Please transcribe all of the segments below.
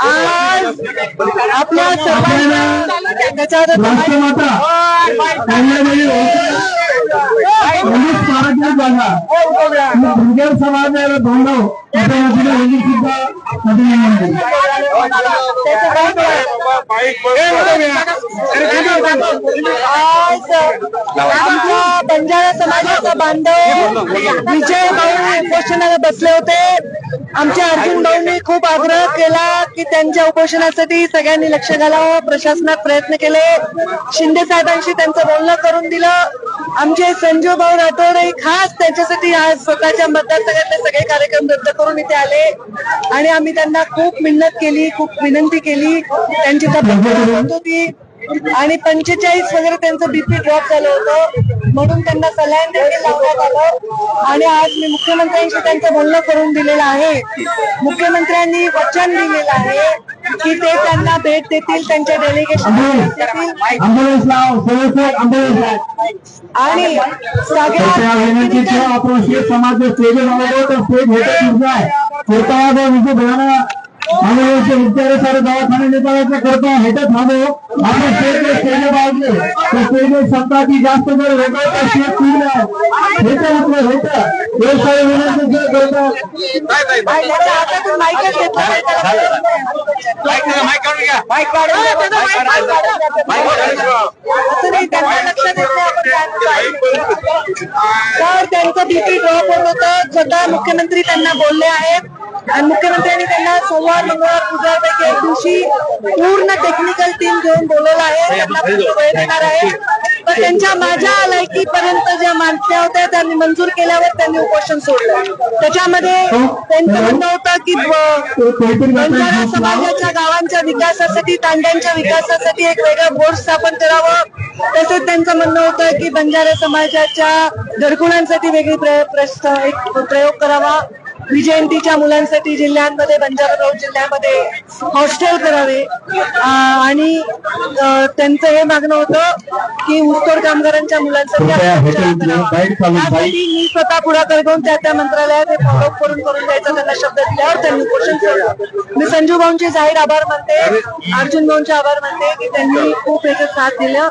आज आपल्या सर्वांना त्याच्यावर राष्ट्रमाता धनगर समाजाला बांधव त्या वतीने यांनी सुद्धा अभिनंदन केलं. बंजारा समाजाचा बांधव विजय भाऊ उपोषणाला बसले होते आमच्या अर्जुन भाऊंनी खूप आग्रह केला की त्यांच्या उपोषणासाठी सगळ्यांनी लक्ष घालावं. प्रशासनात प्रयत्न केले. शिंदे साहेबांशी त्यांचं बोलणं करून दिलं. आमचे संजू भाऊ राठोड खास त्यांच्यासाठी आज स्वतःच्या मतदारसंघातले सगळे कार्यक्रम रद्द करून इथे आले. आणि आम्ही त्यांना खूप मेहनत केली खूप विनंती केली. त्यांची तब्येत होत होती. आणि पंचेचाळीस वगैरे त्यांचं बीपी ड्रॉप झालं होतं. म्हणून त्यांना सलाईन देखील लावण्यात आलं. आणि आज मी मुख्यमंत्र्यांशी त्यांचं बोलणं करून दिलेलं आहे. मुख्यमंत्र्यांनी वचन दिलेलं आहे की ते त्यांना भेट देतील त्यांच्या डेलिगेशन आणि समाज स्टेज बनवतो तर स्टेज भेटत नाही कोर्टावर विजय भयाना आम्ही विचारे सारे दवाखाने नेताचा करतो हेटत थांबो आपण स्टेज स्टेज बाजले तर स्टेज सत्ताची जास्त जर वेगळं तर शेत तुडलं हेट म्हटलं हेट हे सारे विनंती जर करतो आणि त्याच्या हातातून माईकच घेतला नाही त्याला. असं नाही, त्यांचं लक्ष देत नाही आपण काय करायचं. तर त्यांचं बीपी ड्रॉप होत होतं. स्वतः मुख्यमंत्री त्यांना बोलले आहेत. आणि मुख्यमंत्र्यांनी त्यांना सोमवार मंगळवार बुधवारपैकी एक दिवशी पूर्ण टेक्निकल टीम घेऊन बोलवलं आहे. त्यांना पूर्ण वेळ देणार आहे. पण त्यांच्या माझ्या लायकीपर्यंत ज्या मागण्या होत्या त्यांनी मंजूर केल्यावर त्यांनी उपोषण सोडलं. त्याच्यामध्ये त्यांचं म्हणणं होतं की बंजारा समाजाच्या गावांच्या विकासासाठी तांड्यांच्या विकासासाठी एक वेगळं बोर्ड स्थापन करावं. तसेच त्यांचं म्हणणं होतं की बंजारा समाजाच्या घरकुलांसाठी वेगळी प्रय- प्रश्न एक प्रयोग करावा. विजयंतीच्या मुलांसाठी जिल्ह्यांमध्ये बंजारा जिल्ह्यामध्ये हॉस्टेल करावे. आणि त्यांचं हे मागणं होतं की ऊसतोड कामगारांच्या मुलांसाठी मी स्वतः पुढाकार घेऊन त्या त्या मंत्रालयात हे फॉलोअप करून करून द्यायचा त्यांना शब्द दिल्यावर त्यांनी उपोषण सोडलं मी संजू भाऊंचे जाहीर आभार मानते. अर्जुन भाऊंचे आभार मानते की त्यांनी खूप याच्यात साथ दिलं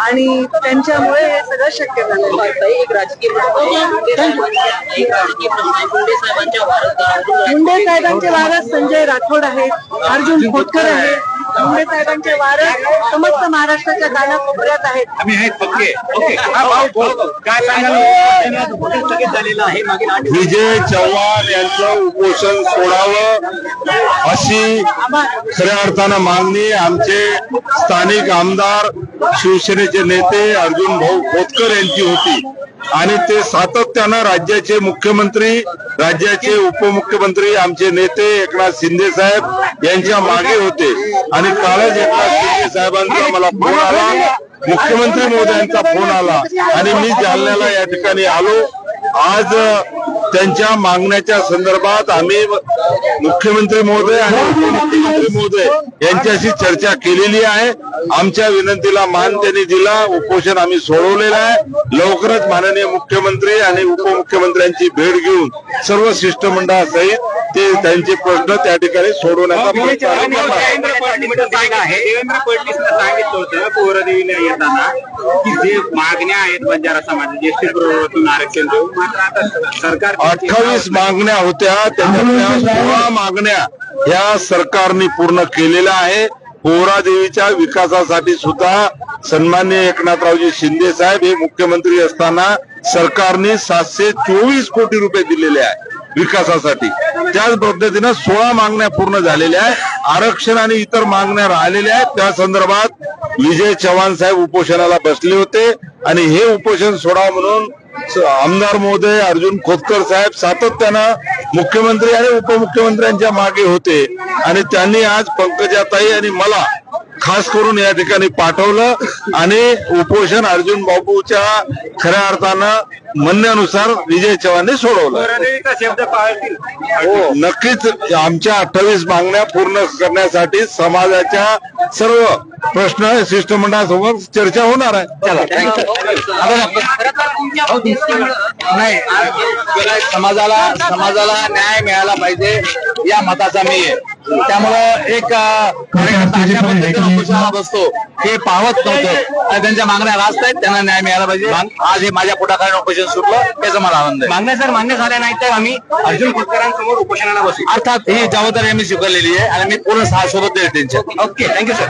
आणि त्यांच्यामुळे हे सगळं शक्य झालं एक राजकीय एक राजकीय प्रश्न मुंडे साहेबांचे वारस संजय राठोड आहेत अर्जुन खोटकर आहेत मुंडे साहेबांचे वारस समस्त महाराष्ट्राच्या कानाकोपऱ्यात आहेत. आम्ही आहेत पक्के. ओके. हा भाऊ बोल. काय सांगाल? स्थगित झालेलं आहे मागील आठ विजय चव्हाण यांचं उपोषण सोडावं अशी खऱ्या अर्थानं मागणी आमचे स्थानिक आमदार शिवसेनेचे नेते अर्जुन भाऊ खोतकर यांची होती. आणि ते सातत्यानं राज्याचे मुख्यमंत्री राज्याचे उपमुख्यमंत्री आमचे नेते एकनाथ शिंदे साहेब यांच्या मागे होते. आणि कालच एकनाथ शिंदे साहेबांचा मला फोन आला. मुख्यमंत्री महोदयांचा फोन आला. आणि मी जालन्याला या ठिकाणी आलो. आज त्यांच्या मागण्याच्या संदर्भात आम्ही मुख्यमंत्री महोदय आणि उपमुख्यमंत्री महोदय यांच्याशी चर्चा केलेली आहे. आमच्या विनंतीला मान त्यांनी दिला. उपोषण आम्ही सोडवलेलं आहे. लवकरच माननीय मुख्यमंत्री आणि उपमुख्यमंत्र्यांची भेट घेऊन सर्व शिष्टमंडळासहित ते त्यांचे प्रश्न त्या ठिकाणी सोडवण्याचा प्रयत्न. देवेंद्र फडणवीस सांगितलं होतं. पोहरदेवीला येताना. की जे मागण्या आहेत बंजारा समाजाच्या ज्येष्ठ प्रवर्तन आरक्षण देऊ मात्र आता सरकार अठ्ठावीस मागण्या होत्या त्याच्यातल्या सोळा मागण्या या सरकारने पूर्ण केलेल्या आहे. पोहरा देवीच्या विकासासाठी सुद्धा सन्मान्य एकनाथरावजी शिंदे साहेब हे मुख्यमंत्री असताना सरकारने सातशे चोवीस कोटी रुपये दिलेले आहे विकासासाठी. त्याच पद्धतीनं सोळा मागण्या पूर्ण झालेल्या आहेत. आरक्षण आणि इतर मागण्या राहिलेल्या आहेत. त्या संदर्भात विजय चव्हाण साहेब उपोषणाला बसले होते. आणि हे उपोषण सोडावं म्हणून आमदार महोदय अर्जुन खोतकर साहेब सातत्यानं मुख्यमंत्री आणि उपमुख्यमंत्र्यांच्या मागे होते. आणि त्यांनी आज पंकजाताई आणि मला खास करून या ठिकाणी पाठवलं आणि उपोषण अर्जुन बाबूच्या खऱ्या अर्थानं म्हणण्यानुसार विजय चव्हाणने सोडवलं. पोरदेवीचा शब्द पाळतील. हो नक्कीच आमच्या अठ्ठावीस मागण्या पूर्ण करण्यासाठी समाजाच्या सर्व प्रश्न शिष्टमंडळासोबत चर्चा होणार आहे. नाही समाजाला समाजाला न्याय मिळाला पाहिजे या मताचा मी आहे. त्यामुळं एक बसतो हे पाहत नव्हतं. आणि त्यांच्या मागण्या रास्त आहेत. त्यांना न्याय मिळाला पाहिजे. आज हे माझ्या पुढाकाराने उपोषण सुटलं याचा मला आनंद आहे. मागण्या जर मान्य झाल्या नाही तर आम्ही अर्जुन खोतकरांसमोर उपोषणाला बसू. अर्थात ही जबाबदारी आम्ही स्वीकारलेली आहे आणि मी पूर्ण सहा सोबत आहे त्यांच्या. Okay thank you sir